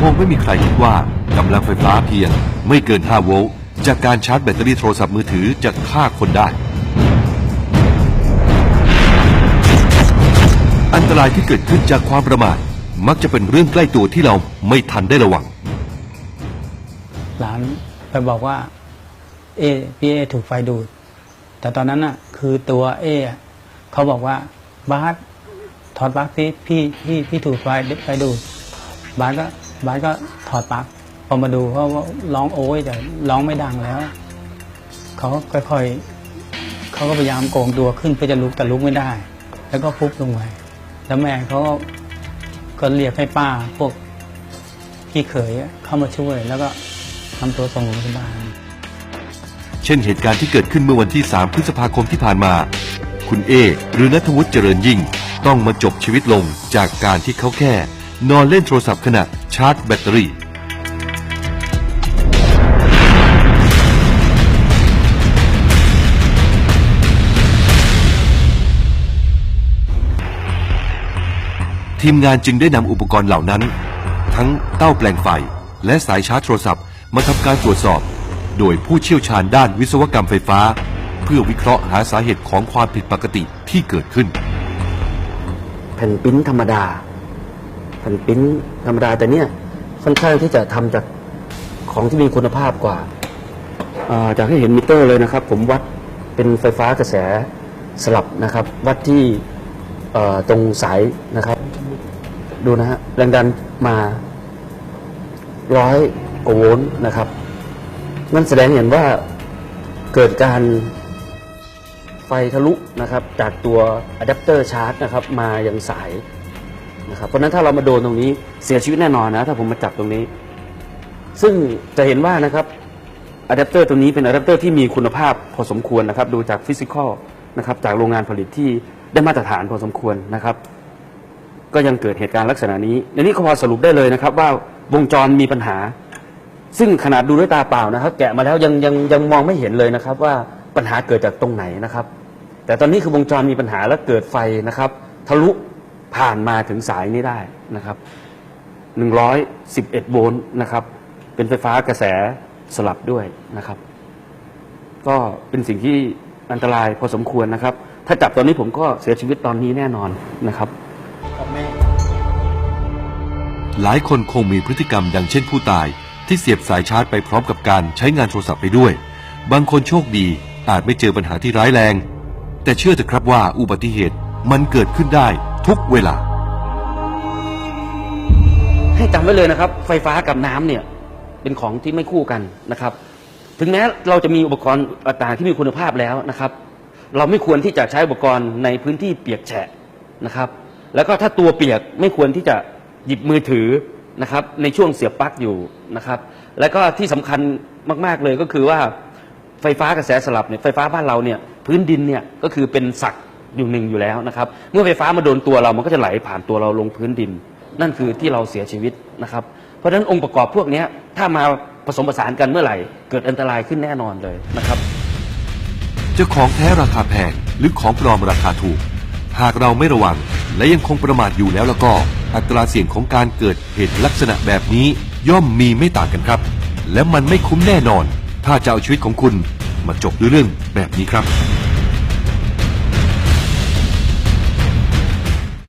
คงไม่มีใครคิดว่ากำลังไฟฟ้าเพียง ไม่เกิน 5 โวลต์จากการชาร์จแบตเตอรี่โทรศัพท์มือถือจะฆ่าคนได้ อันตรายที่เกิดขึ้นจากความประมาทมักจะเป็นเรื่องใกล้ตัวที่เราไม่ทันได้ระวัง หลานไปบอกว่า เอพี่เอถูกไฟดูด แต่ตอนนั้นน่ะ คือตัวเอเขาบอกว่าบาสถอดปลั๊กสิพี่พี่พี่ถูกไฟไฟดูดบาสก็ บาสก็ถอดปลั๊กพอมาดูเขาว่าร้องโอ้ยแต่ร้องไม่ดังแล้วเขาก็ค่อยๆเขาก็พยายามโกงตัวขึ้นเพื่อจะลุกแต่ลุกไม่ได้ แล้วก็ฟุบลงไปแล้วแม่เขาก็เรียกให้ป้าพวกพี่เขยเข้ามาช่วย แล้วก็ทำตัวส่งโรงพยาบาลเช่นเหตุการณ์ที่เกิดขึ้นเมื่อวันที่ 3 พฤษภาคมที่ผ่านมา คุณเอ หรือนัทวุฒิเจริญยิ่ง ต้องมาจบชีวิตลงจากการที่เขาแค่ นอนเล่นโทรศัพท์ขณะาร์จแบตเตอรี่ทีมงานจึงได้นำอุปกรณ์เหล่านั้น ทั้งเต้าแปลงไฟ และสายชาร์จโทรศัพท์ มาทำการตรวจสอบ โดยผู้เชี่ยวชาญด้านวิศวกรรมไฟฟ้า เพื่อวิเคราะห์หาสาเหตุของความผิดปกติที่เกิดขึ้น แผ่นปิ้นธรรมดา แผ่นปิ้นธรรมดาแต่เนี่ยค่อนข้างที่จะทำจากของที่มีคุณภาพกว่าจากที่เห็นมิเตอร์เลยนะครับ ผมวัดเป็นไฟฟ้ากระแสสลับนะครับ วัดที่ตรงสายนะครับ ดูนะฮะแรงดันมาร้อยกว่าโวลต์นะครับ นั่นแสดงเห็นว่าเกิดการไฟทะลุนะครับ จากตัวอะแดปเตอร์ชาร์จนะครับ มายังสาย นะครับเพราะฉะนั้นถ้าเรามาโดนตรงนี้เสียชีวิตแน่นอนนะ ถ้าผมมาจับตรงนี้ ซึ่งจะเห็นว่านะครับอะแดปเตอร์ตัวนี้เป็นอะแดปเตอร์ที่มีคุณภาพพอสมควรนะครับ ดูจากฟิสิกอลนะครับจากโรงงานผลิตที่ได้มาตรฐานพอสมควรนะครับ ก็ยังเกิดเหตุการณ์ลักษณะนี้ในนี้ก็พอสรุปได้เลยนะครับ ว่าวงจรมีปัญหา ซึ่งขนาดดูด้วยตาเปล่านะครับ แกะมาแล้วยังยังยังมองไม่เห็นเลยนะครับ ว่าปัญหาเกิดจากตรงไหนนะครับ แต่ตอนนี้คือวงจรมีปัญหาแล้วเกิดไฟนะครับ ทะลุ ผ่านมาถึงสายนี้ได้นะครับ 111 โวลต์นะครับ เป็นไฟฟ้ากระแสสลับด้วยนะครับ ก็เป็นสิ่งที่อันตรายพอสมควรนะครับ ถ้าจับตอนนี้ผมก็เสียชีวิตตอนนี้แน่นอนนะครับ หลายคนคงมีพฤติกรรมดังเช่นผู้ตาย ที่เสียบสายชาร์จไปพร้อมกับการใช้งานโทรศัพท์ไปด้วย บางคนโชคดีอาจไม่เจอปัญหาที่ร้ายแรง แต่เชื่อเถอะครับว่าอุบัติเหตุมันเกิดขึ้นได้ ทุกเวลา ให้จำไว้เลยนะครับ ไฟฟ้ากับน้ำเนี่ย เป็นของที่ไม่คู่กันนะครับ ถึงแม้เราจะมีอุปกรณ์ต่างๆที่มีคุณภาพแล้วนะครับ เราไม่ควรที่จะใช้อุปกรณ์ในพื้นที่เปียกแฉะนะครับ แล้วก็ถ้าตัวเปียกไม่ควรที่จะหยิบมือถือนะครับ ในช่วงเสียบปลั๊กอยู่นะครับ แล้วก็ที่สำคัญมาก ๆเลยก็คือว่าไฟฟ้ากระแสสลับเนี่ยไฟฟ้าบ้านเราเนี่ยพื้นดินเนี่ยก็คือเป็นสัก อยู่หนึ่งอยู่แล้วนะครับ เมื่อไฟฟ้ามาโดนตัวเรามันก็จะไหลผ่านตัวเราลงพื้นดิน นั่นคือที่เราเสียชีวิตนะครับ เพราะฉะนั้นองค์ประกอบพวกนี้ถ้ามาผสมผสานกันเมื่อไหร่ เกิดอันตรายขึ้นแน่นอนเลยนะครับ จะของแท้ราคาแพงหรือของปลอมราคาถูก หากเราไม่ระวังและยังคงประมาทอยู่แล้วแล้วก็ อัตราเสี่ยงของการเกิดเหตุลักษณะแบบนี้ย่อมมีไม่ต่างกันครับ และมันไม่คุ้มแน่นอน ถ้าจะเอาชีวิตของคุณมาจบด้วยเรื่องแบบนี้ครับ